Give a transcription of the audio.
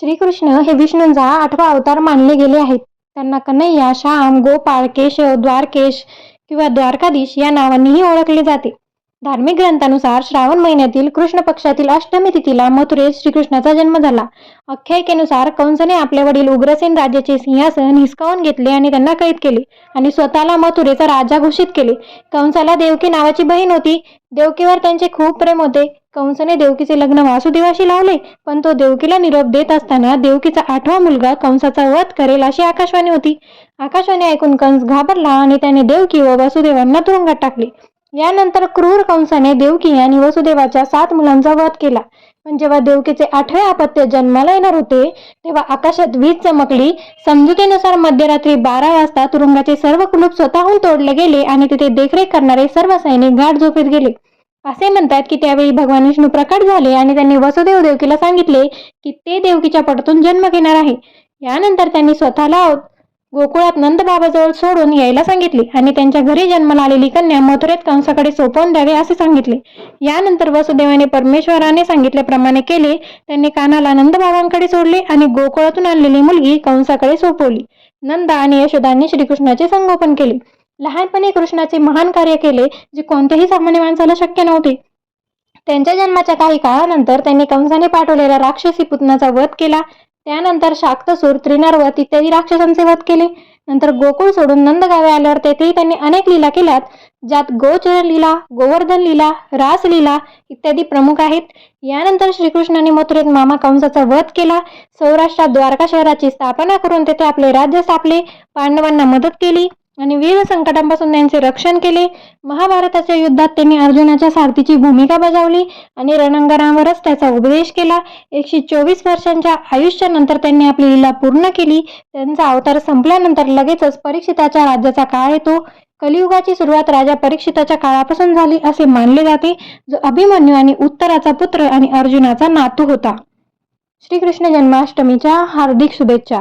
श्रीकृष्ण हे विष्णूंचा आठवा अवतार मानले गेले आहेत. त्यांना कन्हैया श्याम गोपाळ केशव द्वारकेश किंवा द्वारकाधीश या नावांनीही ओळखले जाते. धार्मिक ग्रंथानुसार श्रावण महिन्यातील कृष्ण पक्षातील अष्टमी तिथीला मथुरेत श्रीकृष्णाचा जन्म झाला. आख्यायिकेनुसार कंसने आपले वडील उग्रसेन राज्याचे सिंहासन हिसकावून घेतले आणि त्यांना कैद केले आणि स्वतःला मथुरेचा राजा घोषित केले. कंसाला देवकी नावाची बहीण होती. देवकीवर त्यांचे खूप प्रेम होते. कंसने देवकीचे लग्न वासुदेवाशी लावले पण तो देवकीला निरोप देत असताना देवकीचा आठवा मुलगा कंसाचा वध करेल अशी आकाशवाणी होती. आकाशवाणी ऐकून कंस घाबरला आणि त्याने देवकी व वसुदेवांना तुरुंगात टाकले. यानंतर क्रूर कंसाने देवकी आणि वसुदेवाच्या सात मुलांचा वध केला. पण जेव्हा देवकीचे आठवे अपत्य जन्माला येणार होते तेव्हा आकाशात वीज चमकली. समजुतीनुसार मध्यरात्री बारा वाजता तुरुंगाचे सर्व कुलूप स्वतःहून तोडले गेले आणि तिथे देखरेख करणारे सर्व सैनिक घाट झोपेत गेले. असे म्हणतात की त्यावेळी भगवान विष्णू प्रकट झाले आणि त्यांनी वसुदेव देवकीला सांगितले की ते देवकीच्या पटातून जन्म घेणार आहे. यानंतर त्यांनी स्वतःला गोकुळात नंदबाबाजवळ सोडून यायला सांगितले आणि त्यांच्या घरी जन्माला आलेली कन्या मथुरेत कंसाकडे सोपवून द्यावे असे सांगितले. यानंतर वसुदेवाने परमेश्वराने सांगितल्याप्रमाणे केले. त्यांनी कानाला नंदबाबांकडे सोडले आणि गोकुळातून आणलेली मुलगी कंसाकडे सोपवली. नंदा आणि यशोदांनी श्रीकृष्णाचे संगोपन केले. लहानपणी कृष्णाचे महान कार्य केले जे कोणत्याही सामान्य माणसाला शक्य नव्हते. त्यांच्या जन्माच्या काही काळानंतर त्यांनी कंसाने पाठवलेल्या राक्षसी पुतनाचा वध केला. त्यानंतर शाक्तसूर त्रिनारवत इत्यादी राक्षसांचे वध केले. नंतर गोकुळ सोडून नंदगावे आल्यावर तेथेही त्यांनी अनेक लीला केल्यात ज्यात गोचर लीला गोवर्धन लीला रासलीला इत्यादी प्रमुख आहेत. यानंतर श्रीकृष्णाने मथुरेत मामा कंसाचा वध केला. सौराष्ट्रात द्वारका शहराची स्थापना करून तेथे आपले राज्य स्थापले. पांडवांना मदत केली. आणि विविध संकटांपासून त्यांचे रक्षण केले. महाभारताच्या युद्धात त्यांनी अर्जुनाच्या सारथीची भूमिका बजावली आणि रणांगणावरच त्याचा उपदेश केला. एकशे चोवीस वर्षांच्या आयुष्यानंतर त्यांनी आपली लीला पूर्ण केली. त्यांचा अवतार संपल्यानंतर लगेचच परीक्षिताच्या राज्याचा काळ येतो. कलियुगाची सुरुवात राजा परीक्षिताच्या काळापासून झाली असे मानले जाते. जो अभिमन्यू आणि उत्तराचा पुत्र आणि अर्जुनाचा नातू होता. श्रीकृष्ण जन्माष्टमीच्या हार्दिक शुभेच्छा.